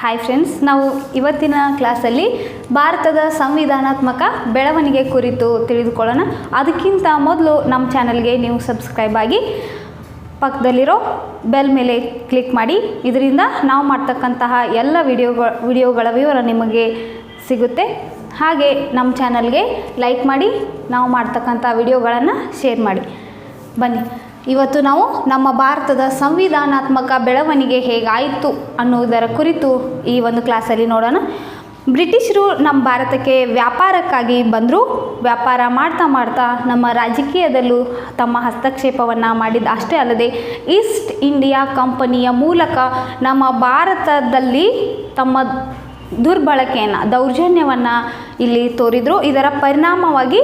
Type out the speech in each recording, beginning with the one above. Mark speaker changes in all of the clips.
Speaker 1: Hi friends ನಾವು ಇವತ್ತಿನ ಕ್ಲಾಸಲ್ಲಿ ಭಾರತದ ಸಂವಿಧಾನಾತ್ಮಕ ಬೆಳವಣಿಗೆ ಕುರಿತು ತಿಳಿದುಕೊಳ್ಳೋಣ. ಅದಕ್ಕಿಂತ ಮೊದಲು ನಮ್ಮ ಚಾನಲ್ಗೆ ನೀವು ಸಬ್ಸ್ಕ್ರೈಬ್ ಆಗಿ ಪಕ್ಕದಲ್ಲಿರೋ ಬೆಲ್ ಮೇಲೆ ಕ್ಲಿಕ್ ಮಾಡಿ. ಇದರಿಂದ ನಾವು ಮಾಡ್ತಕ್ಕಂತಹ ಎಲ್ಲ ವಿಡಿಯೋಗಳ ವಿಡಿಯೋಗಳ ವಿವರ ನಿಮಗೆ ಸಿಗುತ್ತೆ. ಹಾಗೆ ನಮ್ಮ ಚಾನಲ್ಗೆ ಲೈಕ್ ಮಾಡಿ, ನಾವು ಮಾಡ್ತಕ್ಕಂಥ ವಿಡಿಯೋಗಳನ್ನು ಶೇರ್ ಮಾಡಿ. ಬನ್ನಿ. ಇವತ್ತು ನಾವು ನಮ್ಮ ಭಾರತದ ಸಂವಿಧಾನಾತ್ಮಕ ಬೆಳವಣಿಗೆ ಹೇಗಾಯಿತು ಅನ್ನುವುದರ ಕುರಿತು ಈ ಒಂದು ಕ್ಲಾಸಲ್ಲಿ ನೋಡೋಣ. ಬ್ರಿಟಿಷರು ನಮ್ಮ ಭಾರತಕ್ಕೆ ವ್ಯಾಪಾರಕ್ಕಾಗಿ ಬಂದರು. ವ್ಯಾಪಾರ ಮಾಡ್ತಾ ಮಾಡ್ತಾ ನಮ್ಮ ರಾಜಕೀಯದಲ್ಲೂ ತಮ್ಮ ಹಸ್ತಕ್ಷೇಪವನ್ನು ಮಾಡಿದ ಅಷ್ಟೇ ಅಲ್ಲದೆ ಈಸ್ಟ್ ಇಂಡಿಯಾ ಕಂಪನಿಯ ಮೂಲಕ ನಮ್ಮ ಭಾರತದಲ್ಲಿ ತಮ್ಮ ದುರ್ಬಳಕೆಯನ್ನು, ದೌರ್ಜನ್ಯವನ್ನು ಇಲ್ಲಿ ತೋರಿದರು. ಇದರ ಪರಿಣಾಮವಾಗಿ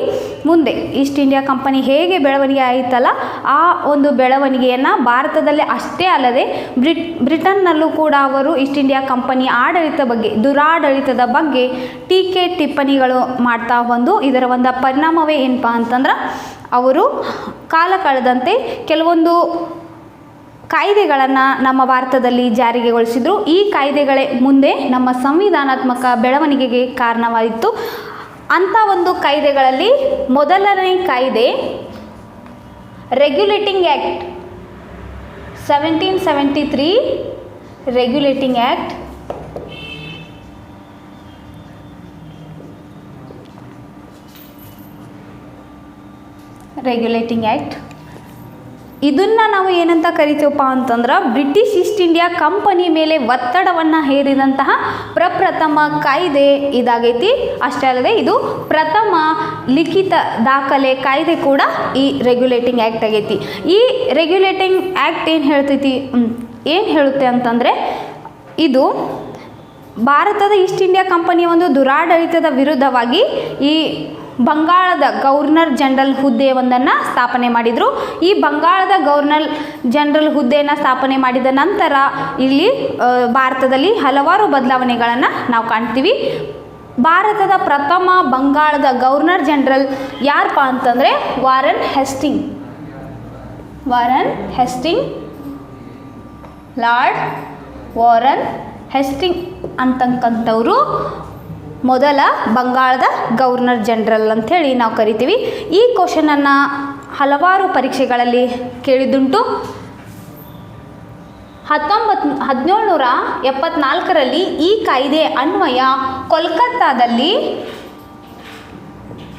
Speaker 1: ಮುಂದೆ ಈಸ್ಟ್ ಇಂಡಿಯಾ ಕಂಪನಿ ಹೇಗೆ ಬೆಳವಣಿಗೆ ಆಯಿತಲ್ಲ, ಆ ಒಂದು ಬೆಳವಣಿಗೆಯನ್ನು ಭಾರತದಲ್ಲಿ ಅಷ್ಟೇ ಅಲ್ಲದೆ ಬ್ರಿಟ್, ಬ್ರಿಟನ್ನಲ್ಲೂ ಕೂಡ ಅವರು ಈಸ್ಟ್ ಇಂಡಿಯಾ ಕಂಪನಿ ಆಡಳಿತ ಬಗ್ಗೆ, ದುರಾಡಳಿತದ ಬಗ್ಗೆ ಟೀಕೆ ಟಿಪ್ಪಣಿಗಳು ಮಾಡ್ತಾ ಬಂದು ಇದರ ಒಂದು ಪರಿಣಾಮವೇ ಏನಪ್ಪ ಅಂತಂದ್ರೆ, ಅವರು ಕಾಲ ಕಳೆದಂತೆ ಕೆಲವೊಂದು ಕಾಯ್ದೆಗಳನ್ನು ನಮ್ಮ ಭಾರತದಲ್ಲಿ ಜಾರಿಗೆಗೊಳಿಸಿದರು ಈ ಕಾಯ್ದೆಗಳೇ ಮುಂದೆ ನಮ್ಮ ಸಂವಿಧಾನಾತ್ಮಕ ಬೆಳವಣಿಗೆಗೆ ಕಾರಣವಾಯಿತು ಅಂಥ ಒಂದು ಕಾಯ್ದೆಗಳಲ್ಲಿ ಮೊದಲನೇ ಕಾಯ್ದೆ regulating act seventeen seventy three regulating act regulating act ಇದನ್ನು ನಾವು ಏನಂತ ಕರಿತೀವಪ್ಪ ಅಂತಂದ್ರೆ ಬ್ರಿಟಿಷ್ ಈಸ್ಟ್ ಇಂಡಿಯಾ ಕಂಪನಿ ಮೇಲೆ ಒತ್ತಡವನ್ನು ಹೇರಿದಂತಹ ಪ್ರಪ್ರಥಮ ಕಾಯ್ದೆ ಇದಾಗೈತಿ. ಅಷ್ಟೇ ಅಲ್ಲದೆ ಇದು ಪ್ರಥಮ ಲಿಖಿತ ದಾಖಲೆ ಕಾಯ್ದೆ ಕೂಡ ಈ ರೆಗ್ಯುಲೇಟಿಂಗ್ ಆ್ಯಕ್ಟ್ ಆಗೈತಿ. ಈ ರೆಗ್ಯುಲೇಟಿಂಗ್ ಆ್ಯಕ್ಟ್ ಏನು ಹೇಳ್ತೈತಿ? ಏನು ಹೇಳುತ್ತೆ ಅಂತಂದರೆ ಇದು ಭಾರತದ ಈಸ್ಟ್ ಇಂಡಿಯಾ ಕಂಪನಿಯ ಒಂದು ದುರಾಡಳಿತದ ವಿರುದ್ಧವಾಗಿ ಈ ಬಂಗಾಳದ ಗವರ್ನರ್ ಜನರಲ್ ಹುದ್ದೆ ಒಂದನ್ನು ಸ್ಥಾಪನೆ ಮಾಡಿದರು. ಈ ಬಂಗಾಳದ ಗವರ್ನರ್ ಜನರಲ್ ಹುದ್ದೆಯನ್ನು ಸ್ಥಾಪನೆ ಮಾಡಿದ ನಂತರ ಇಲ್ಲಿ ಭಾರತದಲ್ಲಿ ಹಲವಾರು ಬದಲಾವಣೆಗಳನ್ನು ನಾವು ಕಾಣ್ತೀವಿ. ಭಾರತದ ಪ್ರಥಮ ಬಂಗಾಳದ ಗವರ್ನರ್ ಜನರಲ್ ಯಾರಪ್ಪ ಅಂತಂದರೆ Warren Hastings. Warren Hastings, Lord Warren Hastings ಅಂತಕ್ಕಂಥವರು ಮೊದಲ ಬಂಗಾಳದ ಗವರ್ನರ್ ಜನರಲ್ ಅಂಥೇಳಿ ನಾವು ಕರಿತೀವಿ. ಈ ಕ್ವಶನನ್ನು ಹಲವಾರು ಪರೀಕ್ಷೆಗಳಲ್ಲಿ ಕೇಳಿದ್ದುಂಟು. ಹತ್ತೊಂಬತ್ತು ಹದಿನೇಳುನೂರ ಎಪ್ಪತ್ನಾಲ್ಕರಲ್ಲಿ ಈ ಕಾಯ್ದೆ ಅನ್ವಯ ಕೋಲ್ಕತ್ತಾದಲ್ಲಿ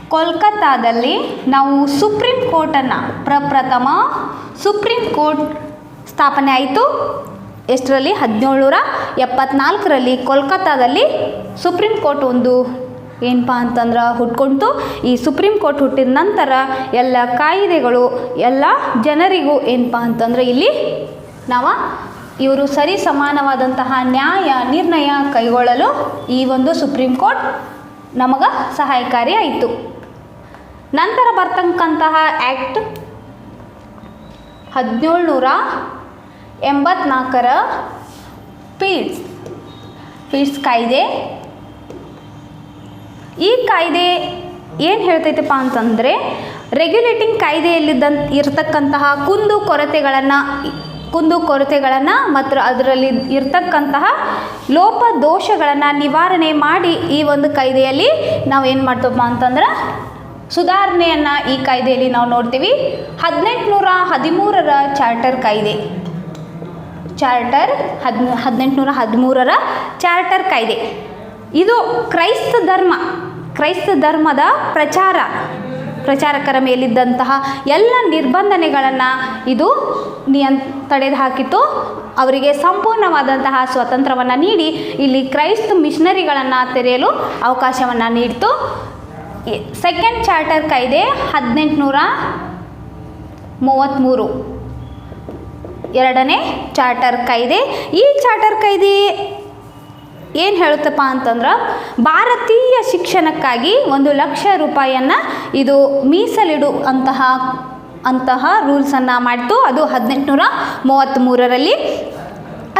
Speaker 1: ಕೋಲ್ಕತ್ತಾದಲ್ಲಿ ನಾವು ಸುಪ್ರೀಂ ಕೋರ್ಟನ್ನು ಪ್ರಪ್ರಥಮ ಸುಪ್ರೀಂ ಕೋರ್ಟ್ ಸ್ಥಾಪನೆ ಆಯಿತು. ಎಷ್ಟರಲ್ಲಿ? ಹದಿನೇಳುನೂರ ಎಪ್ಪತ್ನಾಲ್ಕರಲ್ಲಿ ಕೋಲ್ಕತ್ತಾದಲ್ಲಿ ಸುಪ್ರೀಂ ಕೋರ್ಟ್ ಒಂದು ಏನಪ್ಪ ಅಂತಂದ್ರೆ ಹುಟ್ಕೊಂತು ಈ ಸುಪ್ರೀಂ ಕೋರ್ಟ್ ಹುಟ್ಟಿದ ನಂತರ ಎಲ್ಲ ಕಾಯಿದೆಗಳು ಎಲ್ಲ ಜನರಿಗೂ ಏನಪ್ಪ ಅಂತಂದ್ರೆ ಇಲ್ಲಿ ನಾವು ಇವರು ಸರಿ ಸಮಾನವಾದಂತಹ ನ್ಯಾಯ ನಿರ್ಣಯ ಕೈಗೊಳ್ಳಲು ಈ ಒಂದು ಸುಪ್ರೀಂ ಕೋರ್ಟ್ ನಮಗೆ ಸಹಾಯಕಾರಿ ಆಯಿತು. ನಂತರ ಬರ್ತಕ್ಕಂತಹ ಆ್ಯಕ್ಟ್ ಹದಿನೇಳುನೂರ ಎಂಬತ್ನಾಲ್ಕರ ಪೀಡ್ಸ್ ಪೀಡ್ಸ್ ಕಾಯ್ದೆ. ಈ ಕಾಯ್ದೆ ಏನು ಹೇಳ್ತೈತಪ್ಪ ಅಂತಂದರೆ ರೆಗ್ಯುಲೇಟಿಂಗ್ ಕಾಯ್ದೆಯಲ್ಲಿದ್ದ, ಇರತಕ್ಕಂತಹ ಕುಂದು ಕೊರತೆಗಳನ್ನು ಕುಂದು ಕೊರತೆಗಳನ್ನು ಮತ್ತು ಅದರಲ್ಲಿ ಇರ್ತಕ್ಕಂತಹ ಲೋಪ ದೋಷಗಳನ್ನು ನಿವಾರಣೆ ಮಾಡಿ ಈ ಒಂದು ಕಾಯ್ದೆಯಲ್ಲಿ ನಾವು ಏನು ಮಾಡ್ತೇವಪ್ಪ ಅಂತಂದ್ರೆ, ಸುಧಾರಣೆಯನ್ನು ಈ ಕಾಯ್ದೆಯಲ್ಲಿ ನಾವು ನೋಡ್ತೀವಿ. ಹದಿನೆಂಟುನೂರ ಹದಿಮೂರರ ಚಾರ್ಟರ್ ಕಾಯ್ದೆ. ಚಾರ್ಟರ್ ಹದ್ ಹದಿನೆಂಟುನೂರ ಹದಿಮೂರರ ಚಾರ್ಟರ್ ಕಾಯ್ದೆ. ಇದು ಕ್ರೈಸ್ತ ಧರ್ಮ. ಕ್ರೈಸ್ತ ಧರ್ಮದ ಪ್ರಚಾರ, ಪ್ರಚಾರಕರ ಮೇಲಿದ್ದಂತಹ ಎಲ್ಲ ನಿರ್ಬಂಧನೆಗಳನ್ನು ಇದು ನಿಯಂ ತಡೆದು ಹಾಕಿತ್ತು ಅವರಿಗೆ ಸಂಪೂರ್ಣವಾದಂತಹ ಸ್ವಾತಂತ್ರ್ಯವನ್ನು ನೀಡಿ ಇಲ್ಲಿ ಕ್ರೈಸ್ತ ಮಿಷನರಿಗಳನ್ನು ತೆರೆಯಲು ಅವಕಾಶವನ್ನು ನೀಡಿತು. ಸೆಕೆಂಡ್ ಚಾರ್ಟರ್ ಕಾಯ್ದೆ ಹದಿನೆಂಟುನೂರ ಮೂವತ್ತ್ಮೂರು ಎರಡನೇ ಚಾರ್ಟರ್ ಕಾಯ್ದೆ. ಈ ಚಾರ್ಟರ್ ಕಾಯ್ದೆ ಏನು ಹೇಳುತ್ತಪ್ಪ ಅಂತಂದ್ರೆ, ಭಾರತೀಯ ಶಿಕ್ಷಣಕ್ಕಾಗಿ ಒಂದು ಲಕ್ಷ ರೂಪಾಯಿಯನ್ನು ಇದು ಮೀಸಲಿಡು ಅಂತಹ ಅಂತಹ ರೂಲ್ಸನ್ನು ಮಾಡಿತು. ಅದು ಹದಿನೆಂಟುನೂರ ಮೂವತ್ತ್ಮೂರರಲ್ಲಿ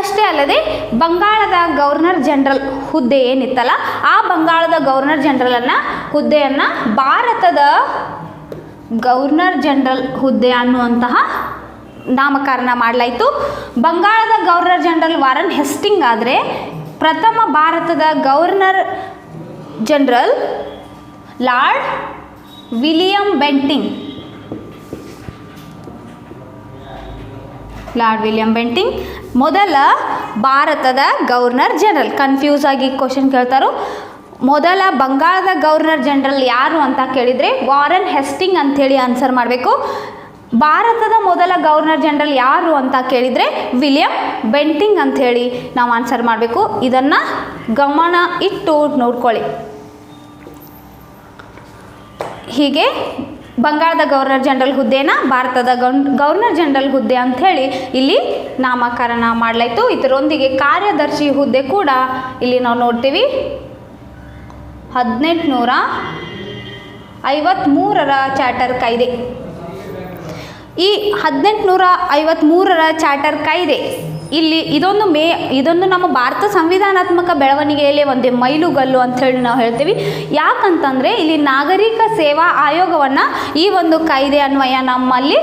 Speaker 1: ಅಷ್ಟೇ ಅಲ್ಲದೆ, ಬಂಗಾಳದ ಗವರ್ನರ್ ಜನರಲ್ ಹುದ್ದೆ ಏನಿತ್ತಲ್ಲ, ಆ ಬಂಗಾಳದ ಗವರ್ನರ್ ಜನರಲನ್ನು ಹುದ್ದೆಯನ್ನು ಭಾರತದ ಗವರ್ನರ್ ಜನರಲ್ ಹುದ್ದೆ ಅನ್ನುವಂತಹ ನಾಮಕರಣ ಮಾಡಲಾಯಿತು. ಬಂಗಾಳದ ಗವರ್ನರ್ ಜನರಲ್ ವಾರನ್ ಹೆಸ್ಟಿಂಗ್ ಆದರೆ ಪ್ರಥಮ ಭಾರತದ governor general Lord William Bentinck. Lord William Bentinck, ಮೊದಲ ಭಾರತದ ಗವರ್ನರ್ ಜನರಲ್. ಕನ್ಫ್ಯೂಸ್ ಆಗಿ ಕ್ವಶನ್ ಕೇಳ್ತಾರೋ? ಮೊದಲ ಬಂಗಾಳದ ಗವರ್ನರ್ ಜನರಲ್ ಯಾರು ಅಂತ ಕೇಳಿದರೆ ವಾರನ್ ಹೆಸ್ಟಿಂಗ್ ಅಂಥೇಳಿ ಆನ್ಸರ್ ಮಾಡಬೇಕು. ಭಾರತದ ಮೊದಲ ಗವರ್ನರ್ ಜನರಲ್ ಯಾರು ಅಂತ ಕೇಳಿದರೆ ವಿಲಿಯಂ ಬೆಂಟಿಂಗ್ ಅಂಥೇಳಿ ನಾವು ಆನ್ಸರ್ ಮಾಡಬೇಕು. ಇದನ್ನು ಗಮನ ಇಟ್ಟು ನೋಡ್ಕೊಳ್ಳಿ. ಹೀಗೆ ಬಂಗಾಳದ ಗವರ್ನರ್ ಜನರಲ್ ಹುದ್ದೆನ ಭಾರತದ ಗವರ್ನರ್ ಜನರಲ್ ಹುದ್ದೆ ಅಂಥೇಳಿ ಇಲ್ಲಿ ನಾಮಕರಣ ಮಾಡಲಾಯಿತು. ಇದರೊಂದಿಗೆ ಕಾರ್ಯದರ್ಶಿ ಹುದ್ದೆ ಕೂಡ ಇಲ್ಲಿ ನಾವು ನೋಡ್ತೀವಿ. ಹದಿನೆಂಟುನೂರ ಐವತ್ತ್ಮೂರರ ಚಾರ್ಟರ್ ಕಾಯ್ದೆ. ಈ ಹದಿನೆಂಟುನೂರ ಐವತ್ತ್ಮೂರರ ಚಾರ್ಟರ್ ಕಾಯ್ದೆ. ಇಲ್ಲಿ ಇದೊಂದು ಮೇ, ಇದೊಂದು ನಮ್ಮ ಭಾರತ ಸಂವಿಧಾನಾತ್ಮಕ ಬೆಳವಣಿಗೆಯಲ್ಲಿ ಒಂದು ಮೈಲುಗಲ್ಲು ಅಂಥೇಳಿ ನಾವು ಹೇಳ್ತೀವಿ. ಯಾಕಂತಂದರೆ ಇಲ್ಲಿ ನಾಗರಿಕ ಸೇವಾ ಆಯೋಗವನ್ನು ಈ ಒಂದು ಕಾಯ್ದೆ ಅನ್ವಯ ನಮ್ಮಲ್ಲಿ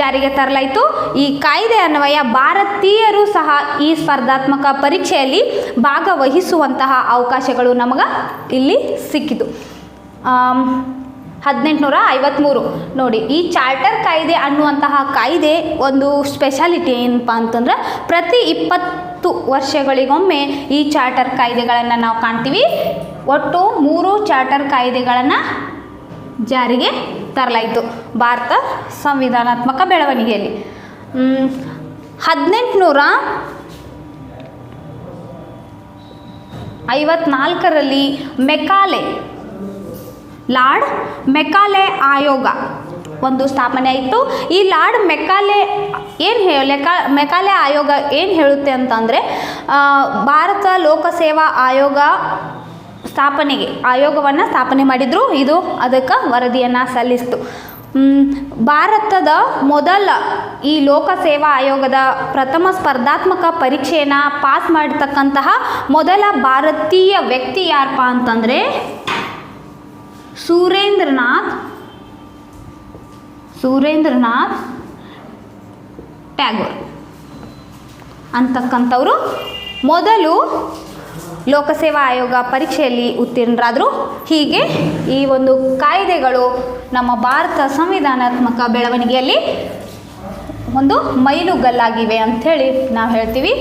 Speaker 1: ಜಾರಿಗೆ ತರಲಾಯಿತು. ಈ ಕಾಯ್ದೆ ಅನ್ವಯ ಭಾರತೀಯರು ಸಹ ಈ ಸ್ಪರ್ಧಾತ್ಮಕ ಪರೀಕ್ಷೆಯಲ್ಲಿ ಭಾಗವಹಿಸುವಂತಹ ಅವಕಾಶಗಳು ನಮಗೆ ಇಲ್ಲಿ ಸಿಕ್ಕಿತು ಹದಿನೆಂಟುನೂರ ಐವತ್ತ್ಮೂರು ನೋಡಿ, ಈ ಚಾರ್ಟರ್ ಕಾಯ್ದೆ ಅನ್ನುವಂತಹ ಕಾಯ್ದೆ ಒಂದು ಸ್ಪೆಷಾಲಿಟಿ ಏನಪ್ಪ ಅಂತಂದ್ರೆ ಪ್ರತಿ ಇಪ್ಪತ್ತು ವರ್ಷಗಳಿಗೊಮ್ಮೆ ಈ ಚಾರ್ಟರ್ ಕಾಯ್ದೆಗಳನ್ನು ನಾವು ಕಾಣ್ತೀವಿ. ಒಟ್ಟು ಮೂರು ಚಾರ್ಟರ್ ಕಾಯ್ದೆಗಳನ್ನು ಜಾರಿಗೆ ತರಲಾಯಿತು ಭಾರತ ಸಂವಿಧಾನಾತ್ಮಕ ಬೆಳವಣಿಗೆಯಲ್ಲಿ. ಹದಿನೆಂಟುನೂರ ಐವತ್ನಾಲ್ಕರಲ್ಲಿ ಮೆಕಾಲೆ ಲಾರ್ಡ್ ಮೆಕಾಲೆ ಆಯೋಗ ಒಂದು ಸ್ಥಾಪನೆ ಆಯಿತು ಈ ಲಾರ್ಡ್ ಮೆಕಾಲೆ ಏನು ಹೇ, ಲೆಕ್ಕ ಮೆಕಾಲೆ ಆಯೋಗ ಏನು ಹೇಳುತ್ತೆ ಅಂತಂದರೆ ಭಾರತ ಲೋಕಸೇವಾ ಆಯೋಗ ಸ್ಥಾಪನೆಗೆ, ಆಯೋಗವನ್ನು ಸ್ಥಾಪನೆ ಮಾಡಿದರು. ಇದು ಅದಕ್ಕೆ ವರದಿಯನ್ನು ಸಲ್ಲಿಸಿತು. ಭಾರತದ ಮೊದಲ ಈ ಲೋಕಸೇವಾ ಆಯೋಗದ ಪ್ರಥಮ ಸ್ಪರ್ಧಾತ್ಮಕ ಪರೀಕ್ಷೆಯನ್ನು ಪಾಸ್ ಮಾಡತಕ್ಕಂತಹ ಮೊದಲ ಭಾರತೀಯ ವ್ಯಕ್ತಿ ಯಾರಪ್ಪ ಅಂತಂದರೆ ಸುರೇಂದ್ರನಾಥ್ ಸುರೇಂದ್ರನಾಥ್ ಟ್ಯಾಗೋರ್ ಅಂತಕ್ಕಂಥವರು ಮೊದಲು ಲೋಕಸೇವಾ ಆಯೋಗ ಪರೀಕ್ಷೆಯಲ್ಲಿ ಉತ್ತೀರ್ಣರಾದರು. ಹೀಗೆ ಈ ಒಂದು ಕಾಯ್ದೆಗಳು ನಮ್ಮ ಭಾರತ ಸಂವಿಧಾನಾತ್ಮಕ ಬೆಳವಣಿಗೆಯಲ್ಲಿ ಒಂದು ಮೈಲುಗಲ್ಲಾಗಿವೆ ಅಂಥೇಳಿ ನಾವು ಹೇಳ್ತೀವಿ.